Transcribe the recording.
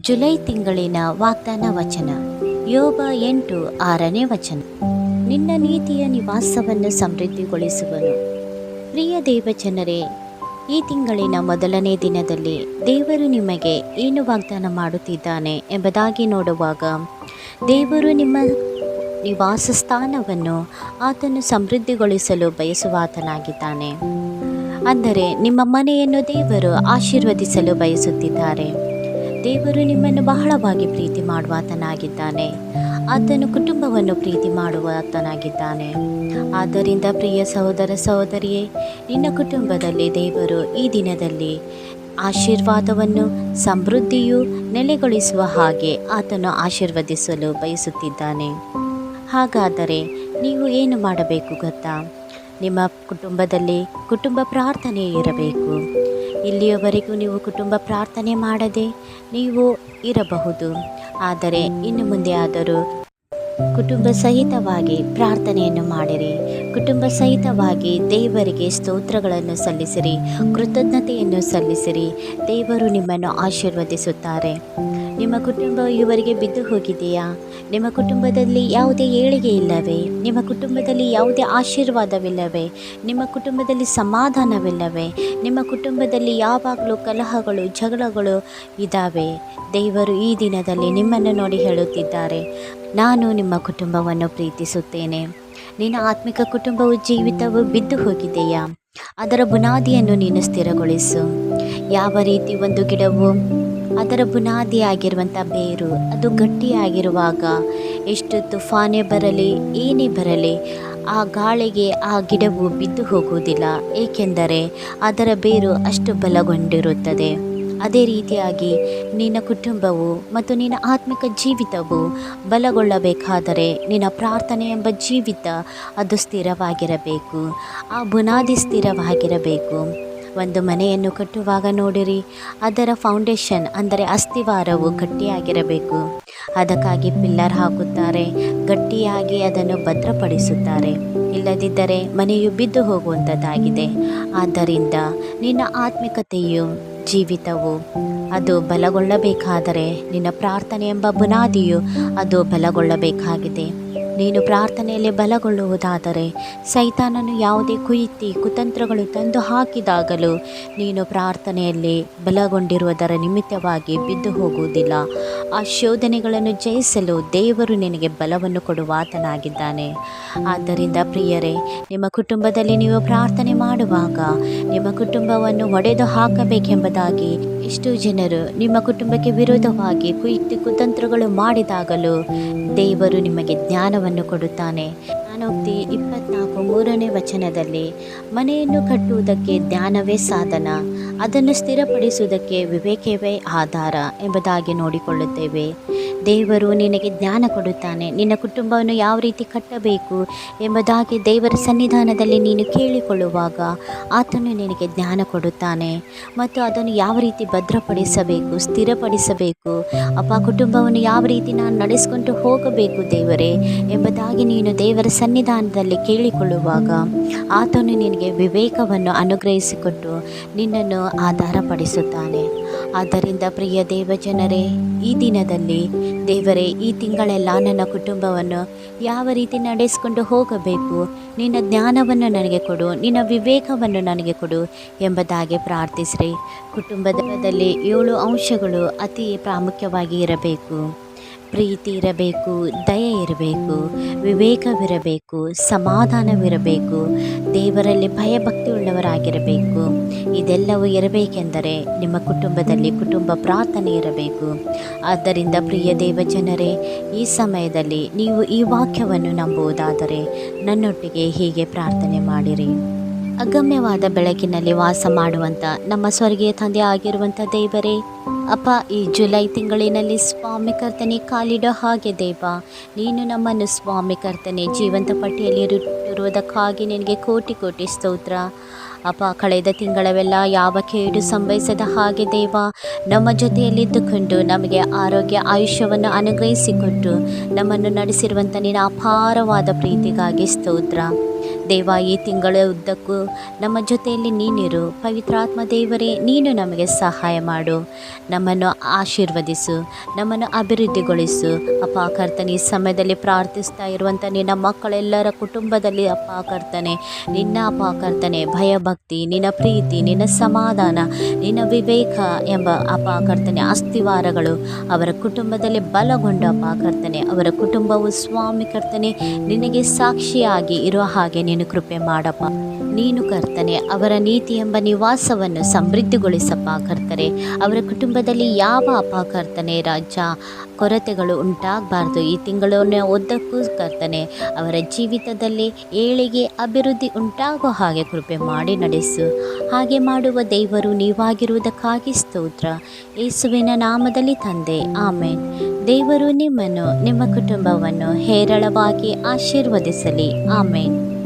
July ತಿಂಗಳಿನ ವಾಗ್ದಾನ ವಚನ. ಯೋಬ ಎಂಟು ಆರನೇ ವಚನ. ನಿನ್ನ ನೀತಿಯ ನಿವಾಸವನ್ನು ಸಮೃದ್ಧಿಗೊಳಿಸುವನು. ಪ್ರಿಯ ದೇವಜನರೇ, ಈ ತಿಂಗಳಿನ ಮೊದಲನೇ ದಿನದಲ್ಲಿ ದೇವರು ನಿಮಗೆ ಏನು ವಾಗ್ದಾನ ಮಾಡುತ್ತಿದ್ದಾನೆ ಎಂಬುದಾಗಿ ನೋಡುವಾಗ, ದೇವರು ನಿಮ್ಮ ನಿವಾಸ ಸ್ಥಾನವನ್ನು ಆತನು ಸಮೃದ್ಧಿಗೊಳಿಸಲು ಬಯಸುವಾತನಾಗಿದ್ದಾನೆ. ಅಂದರೆ ನಿಮ್ಮ ಮನೆಯನ್ನು ದೇವರು ಆಶೀರ್ವದಿಸಲು ಬಯಸುತ್ತಿದ್ದಾರೆ. ದೇವರು ನಿಮ್ಮನ್ನು ಬಹಳವಾಗಿ ಪ್ರೀತಿ ಮಾಡುವಾತನಾಗಿದ್ದಾನೆ. ಆತನು ಕುಟುಂಬವನ್ನು ಪ್ರೀತಿ ಮಾಡುವಾತನಾಗಿದ್ದಾನೆ. ಆದ್ದರಿಂದ ಪ್ರಿಯ ಸಹೋದರ ಸಹೋದರಿಯೇ, ನಿನ್ನ ಕುಟುಂಬದಲ್ಲಿ ದೇವರು ಈ ದಿನದಲ್ಲಿ ಆಶೀರ್ವಾದವನ್ನು, ಸಮೃದ್ಧಿಯು ನೆಲೆಗೊಳಿಸುವ ಹಾಗೆ ಆತನು ಆಶೀರ್ವದಿಸಲು ಬಯಸುತ್ತಿದ್ದಾನೆ. ಹಾಗಾದರೆ ನೀವು ಏನು ಮಾಡಬೇಕು ಗೊತ್ತಾ? ನಿಮ್ಮ ಕುಟುಂಬದಲ್ಲಿ ಕುಟುಂಬ ಪ್ರಾರ್ಥನೆ ಇರಬೇಕು. ಇಲ್ಲಿಯವರೆಗೂ ನೀವು ಕುಟುಂಬ ಪ್ರಾರ್ಥನೆ ಮಾಡದೆ ನೀವು ಇರಬಹುದು. ಆದರೆ ಇನ್ನು ಮುಂದೆ ಆದರೂ ಕುಟುಂಬ ಸಹಿತವಾಗಿ ಪ್ರಾರ್ಥನೆಯನ್ನು ಮಾಡಿರಿ. ಕುಟುಂಬ ಸಹಿತವಾಗಿ ದೇವರಿಗೆ ಸ್ತೋತ್ರಗಳನ್ನು ಸಲ್ಲಿಸಿರಿ. ಕೃತಜ್ಞತೆಯನ್ನು ಸಲ್ಲಿಸಿರಿ. ದೇವರು ನಿಮ್ಮನ್ನು ಆಶೀರ್ವದಿಸುತ್ತಾರೆ. ನಿಮ್ಮ ಕುಟುಂಬ ಇವರಿಗೆ ಬಿದ್ದು ಹೋಗಿದೆಯಾ? ನಿಮ್ಮ ಕುಟುಂಬದಲ್ಲಿ ಯಾವುದೇ ಏಳಿಗೆ ಇಲ್ಲವೇ? ನಿಮ್ಮ ಕುಟುಂಬದಲ್ಲಿ ಯಾವುದೇ ಆಶೀರ್ವಾದವಿಲ್ಲವೇ? ನಿಮ್ಮ ಕುಟುಂಬದಲ್ಲಿ ಸಮಾಧಾನವಿಲ್ಲವೇ? ನಿಮ್ಮ ಕುಟುಂಬದಲ್ಲಿ ಯಾವಾಗಲೂ ಕಲಹಗಳು, ಜಗಳಗಳು ಇದ್ದಾವೆ ದೇವರು ಈ ದಿನದಲ್ಲಿ ನಿಮ್ಮನ್ನು ನೋಡಿ ಹೇಳುತ್ತಿದ್ದಾರೆ. ನಾನು ನಿಮ್ಮ ಕುಟುಂಬವನ್ನು ಪ್ರೀತಿಸುತ್ತೇನೆ. ನಿನ್ನ ಆತ್ಮಿಕ ಕುಟುಂಬವು ಜೀವಿತವು ಬಿದ್ದು ಹೋಗಿದೆಯಾ? ಅದರ ಬುನಾದಿಯನ್ನು ನೀನು ಸ್ಥಿರಗೊಳಿಸು. ಯಾವ ರೀತಿ ಒಂದು ಗಿಡವು ಅದರ ಬುನಾದಿಯಾಗಿರುವಂಥ ಬೇರು, ಅದು ಗಟ್ಟಿಯಾಗಿರುವಾಗ ಎಷ್ಟು ತುಫಾನೇ ಬರಲಿ, ಏನೇ ಬರಲಿ, ಆ ಗಾಳಿಗೆ ಆ ಗಿಡವು ಬಿದ್ದು ಹೋಗುವುದಿಲ್ಲ. ಏಕೆಂದರೆ ಅದರ ಬೇರು ಅಷ್ಟು ಬಲಗೊಂಡಿರುತ್ತದೆ. ಅದೇ ರೀತಿಯಾಗಿ ನಿನ್ನ ಕುಟುಂಬವು ಮತ್ತು ನಿನ್ನ ಆತ್ಮಿಕ ಜೀವಿತವು ಬಲಗೊಳ್ಳಬೇಕಾದರೆ ನಿನ್ನ ಪ್ರಾರ್ಥನೆ ಎಂಬ ಜೀವಿತ ಅದು ಸ್ಥಿರವಾಗಿರಬೇಕು. ಆ ಬುನಾದಿ ಸ್ಥಿರವಾಗಿರಬೇಕು. ಒಂದು ಮನೆಯನ್ನು ಕಟ್ಟುವಾಗ ನೋಡಿರಿ, ಅದರ ಫೌಂಡೇಶನ್ ಅಂದರೆ ಅಸ್ಥಿವಾರವು ಗಟ್ಟಿಯಾಗಿರಬೇಕು. ಅದಕ್ಕಾಗಿ ಪಿಲ್ಲರ್ ಹಾಕುತ್ತಾರೆ, ಗಟ್ಟಿಯಾಗಿ ಅದನ್ನು ಭದ್ರಪಡಿಸುತ್ತಾರೆ. ಇಲ್ಲದಿದ್ದರೆ ಮನೆಯು ಬಿದ್ದು ಹೋಗುವಂಥದ್ದಾಗಿದೆ. ಆದ್ದರಿಂದ ನಿನ್ನ ಆತ್ಮಿಕತೆಯು, ಜೀವಿತವು, ಅದು ಬಲಗೊಳ್ಳಬೇಕಾದರೆ ನಿನ್ನ ಪ್ರಾರ್ಥನೆ ಎಂಬ ಬುನಾದಿಯು ಅದು ಬಲಗೊಳ್ಳಬೇಕಾಗಿದೆ. ನೀನು ಪ್ರಾರ್ಥನೆಯಲ್ಲಿ ಬಲಗೊಳ್ಳುವುದಾದರೆ ಸೈತಾನನು ಯಾವುದೇ ಕುಯಿತಿ ಕುತಂತ್ರಗಳು ತಂದು ಹಾಕಿದಾಗಲೂ ನೀನು ಪ್ರಾರ್ಥನೆಯಲ್ಲಿ ಬಲಗೊಂಡಿರುವುದರ ನಿಮಿತ್ತವಾಗಿ ಬಿದ್ದು ಹೋಗುವುದಿಲ್ಲ. ಆ ಶೋಧನೆಗಳನ್ನು ಜಯಿಸಲು ದೇವರು ನಿನಗೆ ಬಲವನ್ನು ಕೊಡುವಾತನಾಗಿದ್ದಾನೆ ಆದ್ದರಿಂದ ಪ್ರಿಯರೇ, ನಿಮ್ಮ ಕುಟುಂಬದಲ್ಲಿ ನೀವು ಪ್ರಾರ್ಥನೆ ಮಾಡುವಾಗ ನಿಮ್ಮ ಕುಟುಂಬವನ್ನು ಒಡೆದು ಹಾಕಬೇಕೆಂಬುದಾಗಿ ಎಷ್ಟೋ ಜನರು ನಿಮ್ಮ ಕುಟುಂಬಕ್ಕೆ ವಿರೋಧವಾಗಿ ಕುಯಿತು ಕುತಂತ್ರಗಳು ಮಾಡಿದಾಗಲೂ ದೇವರು ನಿಮಗೆ ಜ್ಞಾನವನ್ನು ಕೊಡುತ್ತಾನೆ. ಜ್ಞಾನೋಕ್ತಿ ಇಪ್ಪತ್ನಾಲ್ಕು ಮೂರನೇ ವಚನದಲ್ಲಿ, ಮನೆಯನ್ನು ಕಟ್ಟುವುದಕ್ಕೆ ಜ್ಞಾನವೇ ಸಾಧನ, ಅದನ್ನು ಸ್ಥಿರಪಡಿಸುವುದಕ್ಕೆ ವಿವೇಕವೇ ಆಧಾರ ಎಂಬುದಾಗಿ ನೋಡಿಕೊಳ್ಳುತ್ತೇವೆ. ದೇವರು ನಿನಗೆ ಜ್ಞಾನ ಕೊಡುತ್ತಾನೆ. ನಿನ್ನ ಕುಟುಂಬವನ್ನು ಯಾವ ರೀತಿ ಕಟ್ಟಬೇಕು ಎಂಬುದಾಗಿ ದೇವರ ಸನ್ನಿಧಾನದಲ್ಲಿ ನೀನು ಕೇಳಿಕೊಳ್ಳುವಾಗ ಆತನು ನಿನಗೆ ಜ್ಞಾನ ಕೊಡುತ್ತಾನೆ. ಮತ್ತು ಅದನ್ನು ಯಾವ ರೀತಿ ಭದ್ರಪಡಿಸಬೇಕು, ಸ್ಥಿರಪಡಿಸಬೇಕು, ಅಪ್ಪ ಕುಟುಂಬವನ್ನು ಯಾವ ರೀತಿ ನಾನು ನಡೆಸಿಕೊಂಡು ಹೋಗಬೇಕು ದೇವರೇ ಎಂಬುದಾಗಿ ನೀನು ದೇವರ ಸನ್ನಿಧಾನದಲ್ಲಿ ಕೇಳಿಕೊಳ್ಳುವಾಗ ಆತನು ನಿನಗೆ ವಿವೇಕವನ್ನು ಅನುಗ್ರಹಿಸಿಕೊಟ್ಟು ನಿನ್ನನ್ನು ಆಧಾರಪಡಿಸುತ್ತಾನೆ. ಆದ್ದರಿಂದ ಪ್ರಿಯ ದೇವಜನರೇ, ಈ ದಿನದಲ್ಲಿ ದೇವರೇ, ಈ ತಿಂಗಳೆಲ್ಲ ನನ್ನ ಕುಟುಂಬವನ್ನು ಯಾವ ರೀತಿ ನಡೆಸಿಕೊಂಡು ಹೋಗಬೇಕು, ನಿನ್ನ ಜ್ಞಾನವನ್ನು ನನಗೆ ಕೊಡು, ನಿನ್ನ ವಿವೇಕವನ್ನು ನನಗೆ ಕೊಡು ಎಂಬುದಾಗಿ ಪ್ರಾರ್ಥಿಸ್ರಿ. ಕುಟುಂಬದಲ್ಲಿ ಏಳು ಅಂಶಗಳು ಅತಿ ಪ್ರಾಮುಖ್ಯವಾಗಿ ಇರಬೇಕು. ಪ್ರೀತಿ ಇರಬೇಕು, ದಯೆ ಇರಬೇಕು, ವಿವೇಕವಿರಬೇಕು, ಸಮಾಧಾನವಿರಬೇಕು ದೇವರಲ್ಲಿ ಭಯಭಕ್ತಿ ಉಳ್ಳವರಾಗಿರಬೇಕು ಇದೆಲ್ಲವೂ ಇರಬೇಕೆಂದರೆ ನಿಮ್ಮ ಕುಟುಂಬದಲ್ಲಿ ಕುಟುಂಬ ಪ್ರಾರ್ಥನೆ ಇರಬೇಕು. ಆದ್ದರಿಂದ ಪ್ರಿಯ ದೇವಜನರೇ, ಈ ಸಮಯದಲ್ಲಿ ನೀವು ಈ ವಾಕ್ಯವನ್ನು ನಂಬುವುದಾದರೆ ನನ್ನೊಟ್ಟಿಗೆ ಹೀಗೆ ಪ್ರಾರ್ಥನೆ ಮಾಡಿರಿ. ಅಗಮ್ಯವಾದ ಬೆಳಕಿನಲ್ಲಿ ವಾಸ ಮಾಡುವಂಥ ನಮ್ಮ ಸ್ವರ್ಗೀಯ ತಂದೆ ಆಗಿರುವಂಥ ದೇವರೇ, ಅಪ್ಪ, ಈ ಜುಲೈ ತಿಂಗಳಿನಲ್ಲಿ ಸ್ವಾಮಿ ಕರ್ತನೆ ಕಾಲಿಡೋ ಹಾಗೆ ದೇವ, ನೀನು ನಮ್ಮನ್ನು ಸ್ವಾಮಿ ಕರ್ತನೆ ಜೀವಂತ ಪಟ್ಟಿಯಲ್ಲಿ ಇರುವುದಕ್ಕಾಗಿ ನಿನಗೆ ಕೋಟಿ ಕೋಟಿ ಸ್ತೋತ್ರ. ಅಪ್ಪ, ಕಳೆದ ತಿಂಗಳವೆಲ್ಲ ಯಾವ ಕೇಡು ಸಂಭವಿಸದ ಹಾಗೆ ದೇವ, ನಮ್ಮ ಜೊತೆಯಲ್ಲಿದ್ದುಕೊಂಡು ನಮಗೆ ಆರೋಗ್ಯ, ಆಯುಷ್ಯವನ್ನು ಅನುಗ್ರಹಿಸಿಕೊಟ್ಟು ನಮ್ಮನ್ನು ನಡೆಸಿರುವಂಥ ನಿನ್ನ ಅಪಾರವಾದ ಪ್ರೀತಿಗಾಗಿ ಸ್ತೋತ್ರ. ದೇವ, ಈ ತಿಂಗಳ ಉದ್ದಕ್ಕೂ ನಮ್ಮ ಜೊತೆಯಲ್ಲಿ ನೀನಿರು. ಪವಿತ್ರಾತ್ಮ ದೇವರೇ, ನೀನು ನಮಗೆ ಸಹಾಯ ಮಾಡು. ನಮ್ಮನ್ನು ಆಶೀರ್ವದಿಸು, ನಮ್ಮನ್ನು ಅಭಿವೃದ್ಧಿಗೊಳಿಸು. ಅಪ್ಪ ಈ ಸಮಯದಲ್ಲಿ ಪ್ರಾರ್ಥಿಸ್ತಾ ಇರುವಂಥ ನಿನ್ನ ಮಕ್ಕಳೆಲ್ಲರ ಕುಟುಂಬದಲ್ಲಿ, ಅಪ್ಪ, ಕರ್ತನೆ, ನಿನ್ನ, ಅಪ್ಪ, ಕರ್ತನೆ, ಭಯಭಕ್ತಿ, ನಿನ್ನ ಪ್ರೀತಿ, ನಿನ್ನ ಸಮಾಧಾನ, ನಿನ್ನ ವಿವೇಕ ಎಂಬ, ಅಪ್ಪ, ಕರ್ತನೆ ಅಸ್ಥಿವಾರಗಳು ಅವರ ಕುಟುಂಬದಲ್ಲಿ ಬಲಗೊಂಡ, ಅಪ್ಪ, ಕರ್ತನೆ, ಅವರ ಕುಟುಂಬವು ಸ್ವಾಮಿ, ಕರ್ತನೆ, ನಿನಗೆ ಸಾಕ್ಷಿಯಾಗಿ ಇರುವ ಹಾಗೆ ನೀನು ಕೃಪೆ ಮಾಡಪ್ಪ. ನೀನು ಕರ್ತನೆ, ಅವರ ನೀತಿ ಎಂಬ ನಿವಾಸವನ್ನು ಸಮೃದ್ಧಿಗೊಳಿಸಪ್ಪ ಕರ್ತನೆ. ಅವರ ಕುಟುಂಬದಲ್ಲಿ ಯಾವ ಅಪ ಕರ್ತನೆ ರಾಜ್ಯ, ಕೊರತೆಗಳು ಉಂಟಾಗಬಾರ್ದು. ಈ ತಿಂಗಳನ್ನು ಉದ್ದಕ್ಕೂ ಕರ್ತನೆ, ಅವರ ಜೀವಿತದಲ್ಲಿ ಏಳಿಗೆ ಅಭಿವೃದ್ಧಿ ಉಂಟಾಗೋ ಹಾಗೆ ಕೃಪೆ ಮಾಡಿ ನಡೆಸು. ಹಾಗೆ ಮಾಡುವ ದೇವರು ನೀವಾಗಿರುವುದಕ್ಕಾಗಿ ಸ್ತೋತ್ರ. ಯೇಸುವಿನ ನಾಮದಲ್ಲಿ ತಂದೆ, ಆಮೇನ್. ದೇವರು ನಿಮ್ಮನ್ನು, ನಿಮ್ಮ ಕುಟುಂಬವನ್ನು ಹೇರಳವಾಗಿ ಆಶೀರ್ವದಿಸಲಿ, ಆಮೇನ್.